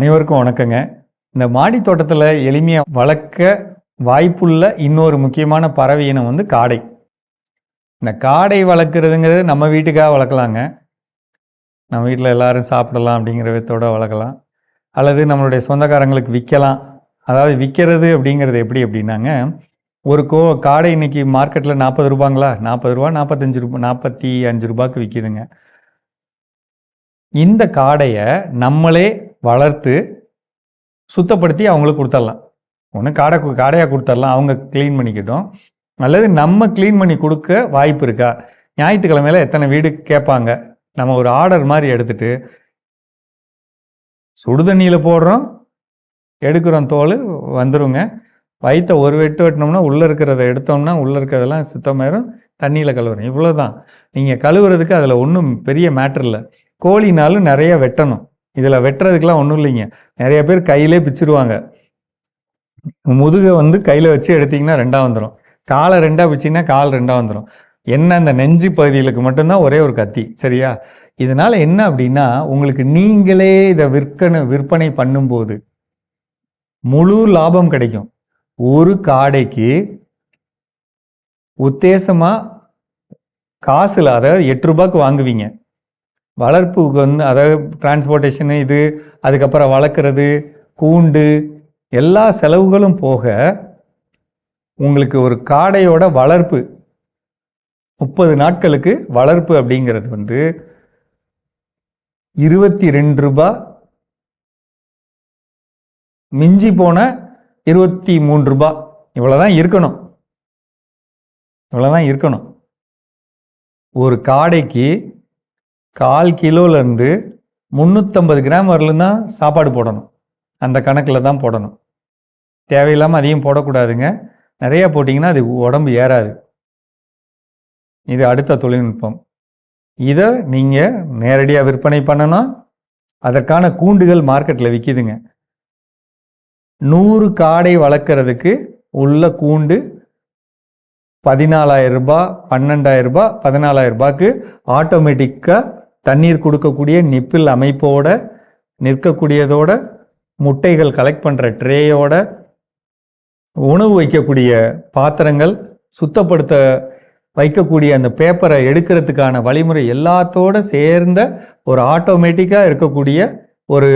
அனைவருக்கும் வணக்கங்க. இந்த மாடி தோட்டத்தில் எளிமையாக வளர்க்க வாய்ப்புள்ள இன்னொரு முக்கியமான பறவை இனம் வந்து காடை. இந்த காடை வளர்க்குறதுங்கிறது நம்ம வீட்டுக்காக வளர்க்கலாங்க. நம்ம வீட்டில் எல்லாரும் சாப்பிடலாம் அப்படிங்கிற விதத்தோட வளர்க்கலாம். அல்லது நம்மளுடைய சொந்தக்காரங்களுக்கு விற்கலாம் அதாவது விற்கிறது அப்படிங்கிறது எப்படி அப்படின்னாங்க ஒரு கோ காடை இன்றைக்கி மார்க்கெட்டில் நாற்பது ரூபாங்களா? நாற்பது ரூபா நாற்பத்தஞ்சு ரூபா நாற்பத்தி அஞ்சு ரூபாய்க்கு விற்கிதுங்க இந்த காடையை நம்மளே வளர்த்து சுத்தப்படுத்தி அவங்களுக்கு கொடுத்துடலாம் ஒன்று காடை காடையாக கொடுத்துடலாம் அவங்க க்ளீன் பண்ணிக்கிட்டோம். அல்லது நம்ம க்ளீன் பண்ணி கொடுக்க வாய்ப்பு இருக்கா? ஞாயிற்றுக்கிழமையில எத்தனை வீடு கேட்பாங்க? நம்ம ஒரு ஆர்டர் மாதிரி எடுத்துட்டு சுடு தண்ணியில் போடுறோம். எடுக்கிறோம் தோல் வந்துருங்க. வயிற்ற ஒரு வெட்டு வெட்டினோம்னா உள்ளே இருக்கிறத எடுத்தோம்னா உள்ளே இருக்கிறதெல்லாம் சுத்தமாயிரும் தண்ணியில் கழுவுறோம். இவ்வளோ தான் நீங்கள் கழுவுறதுக்கு அதில் ஒன்றும் பெரிய மேட்ரு இல்லை. கோழினாலும் நிறைய வெட்டணும். இதில் வெட்டுறதுக்கெலாம் ஒன்றும் இல்லைங்க. நிறைய பேர் கையிலே பிச்சிருவாங்க. முதுகை வந்து கையில் வச்சு எடுத்திங்கன்னா ரெண்டாக வந்துடும் காலை ரெண்டாக பிச்சிங்கன்னா கால் ரெண்டாக வந்துடும் என்ன அந்த நெஞ்சு பகுதிகளுக்கு மட்டும்தான் ஒரே ஒரு கத்தி சரியா? இதனால் என்ன அப்படின்னா உங்களுக்கு நீங்களே இதை விற்கணும் விற்பனை பண்ணும்போது முழு லாபம் கிடைக்கும். ஒரு காடைக்கு உத்தேசமாக காசு அதாவது எட்டு ரூபாய்க்கு வாங்குவீங்க. வளர்ப்புக்கு வந்து அதாவது டிரான்ஸ்போர்ட்டேஷனு இது அதுக்கப்புறம் வளர்க்குறது கூண்டு எல்லா செலவுகளும் போக உங்களுக்கு ஒரு காடையோட வளர்ப்பு முப்பது நாட்களுக்கு வளர்ப்பு அப்படிங்கிறது வந்து இருபத்தி ரெண்டு ரூபா மிஞ்சி போன இருபத்தி மூணு ரூபாய் இவ்வளோதான் இருக்கணும். இவ்வளோதான் இருக்கணும். ஒரு காடைக்கு கால் கிலோலேருந்து முந்நூற்றம்பது கிராம் வரலும் தான் சாப்பாடு போடணும். அந்த கணக்கில் தான் போடணும். தேவையில்லாமல் அதிகம் போடக்கூடாதுங்க. நிறையா போட்டிங்கன்னா அது உடம்பு ஏறாது. இது அடுத்த தொழில்நுட்பம். இதை நீங்கள் நேரடியாக விற்பனை பண்ணணும் அதற்கான கூண்டுகள் மார்க்கெட்டில் விற்கிதுங்க நூறு காடை வளர்க்குறதுக்கு உள்ள கூண்டு பதினாலாயிரம் ரூபாய் பன்னெண்டாயிரம் ரூபாய் பதினாலாயிரம் ரூபாய்க்கு ஆட்டோமேட்டிக்காக தண்ணீர் கொடுக்கக்கூடிய நிப்பில் அமைப்போட நிற்கக்கூடியதோட முட்டைகள் கலெக்ட் பண்ணுற ட்ரேயோட உணவு வைக்கக்கூடிய பாத்திரங்கள் சுத்தப்படுத்த வைக்கக்கூடிய அந்த பேப்பரை எடுக்கிறதுக்கான வழிமுறை எல்லாத்தோட சேர்ந்த ஒரு ஆட்டோமேட்டிக்காக இருக்கக்கூடிய ஒரு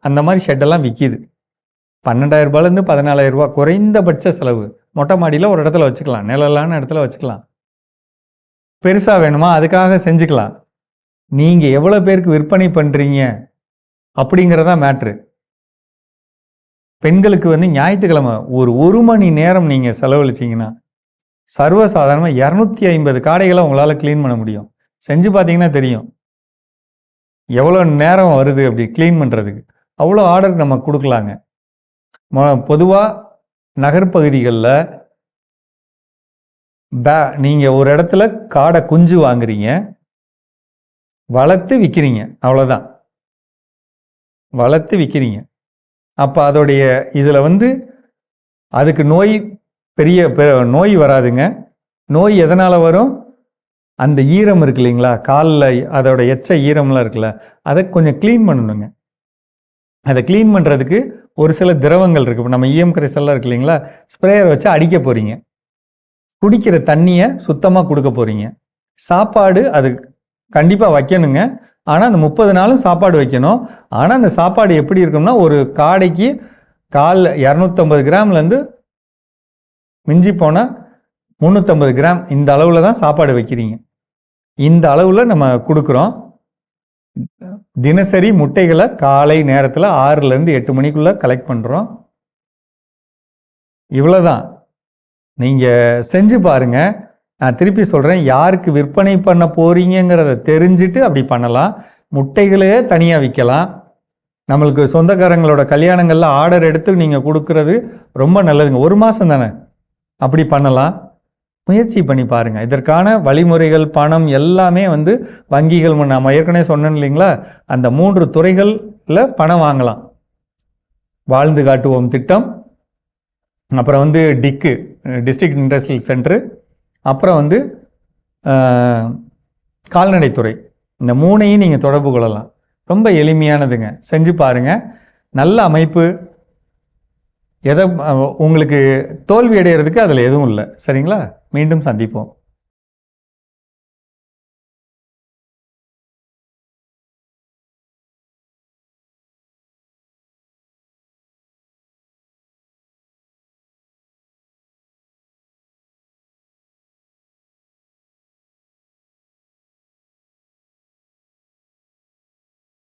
அந்த மாதிரி ஷெட்டெல்லாம் விற்கிது பன்னெண்டாயிரம் ரூபாயிலேருந்து பதினாலாயிரம் ரூபாய் குறைந்தபட்ச செலவு. மொட்டை மாடியில் ஒரு இடத்துல வச்சுக்கலாம். நிழலான இடத்துல வச்சுக்கலாம். பெருசாக வேணுமா? அதுக்காக செஞ்சுக்கலாம். நீங்கள் எவ்வளோ பேருக்கு விற்பனை பண்ணுறீங்க அப்படிங்கிறதா மேட்ரு பெண்களுக்கு வந்து ஞாயிற்றுக்கிழமை ஒரு ஒரு மணி நேரம் நீங்கள் செலவழிச்சிங்கன்னா சர்வசாதாரணமாக இரநூத்தி ஐம்பது காடைகளை உங்களால் க்ளீன் பண்ண முடியும். செஞ்சு பார்த்தீங்கன்னா தெரியும். எவ்வளோ நேரம் வருது அப்படி க்ளீன் பண்ணுறதுக்கு அவ்வளோ ஆர்டர் நம்ம கொடுக்கலாங்க. பொதுவாக நகர்ப்பகுதிகளில் பே நீங்கள் ஒரு இடத்துல காடை குஞ்சு வாங்குறீங்க. வளர்த்து விற்கிறீங்க அவ்வளோதான் வளர்த்து விற்கிறீங்க அப்போ அதோடைய இதில் வந்து அதுக்கு நோய் பெரிய பெ- நோய் வராதுங்க. நோய் எதனால் வரும்? அந்த ஈரம் இருக்கு இல்லைங்களா? காலில் அதோட எச்ச ஈரம்லாம் இருக்குல்ல அதை கொஞ்சம் க்ளீன் பண்ணணுங்க. அதை க்ளீன் பண்ணுறதுக்கு ஒரு சில திரவங்கள் இருக்குது இப்போ நம்ம ஈயம் கரைசல்லாம் இருக்கு இல்லைங்களா? ஸ்ப்ரேயர் வச்சு அடிக்க போகிறீங்க குடிக்கிற தண்ணியை சுத்தமாக கொடுக்க போகிறீங்க சாப்பாடு அது கண்டிப்பாக வைக்கணுங்க. ஆனால் அந்த முப்பது நாளும் சாப்பாடு வைக்கணும். ஆனால் அந்த சாப்பாடு எப்படி இருக்கும்னா ஒரு காடைக்கு கால் இரநூத்தம்பது கிராம்லேருந்து மிஞ்சி போனால் முந்நூற்றம்பது கிராம் இந்த அளவில் தான் சாப்பாடு வைக்கிறீங்க. இந்த அளவில் நம்ம கொடுக்குறோம். தினசரி முட்டைகளை காலை நேரத்தில் ஆறுலேருந்து எட்டு மணிக்குள்ளே கலெக்ட் பண்ணுறோம் இவ்வளோதான் நீங்கள் செஞ்சு பாருங்கள் நான் திருப்பி சொல்கிறேன் யாருக்கு விற்பனை பண்ண போகிறீங்கிறத தெரிஞ்சுட்டு அப்படி பண்ணலாம். முட்டைகளே தனியாக விற்கலாம் நம்மளுக்கு சொந்தக்காரங்களோட கல்யாணங்களில் ஆர்டர் எடுத்து நீங்கள் கொடுக்கறது ரொம்ப நல்லதுங்க. ஒரு மாதம் தானே? அப்படி பண்ணலாம். முயற்சி பண்ணி பாருங்கள் இதற்கான வழிமுறைகள் பணம் எல்லாமே வந்து வங்கிகள் நம்ம ஏற்கனவே சொன்னேன் இல்லைங்களா? அந்த மூன்று துறைகளில் பணம் வாங்கலாம். வாழ்ந்து காட்டுவோம் திட்டம். அப்புறம் வந்து டிக்கு டிஸ்ட்ரிக்ட் இண்டஸ்ட்ரியல் சென்ட்ரு. அப்புறம் வந்து கால்நடைத்துறை. இந்த மூணையும் நீங்கள் தொடர்பு கொள்ளலாம். ரொம்ப எளிமையானதுங்க. செஞ்சு பாருங்கள் நல்ல அமைப்பு. எதை உங்களுக்கு தோல்வி அடைகிறதுக்கு அதில் எதுவும் இல்லை. சரிங்களா? மீண்டும் சந்திப்போம்.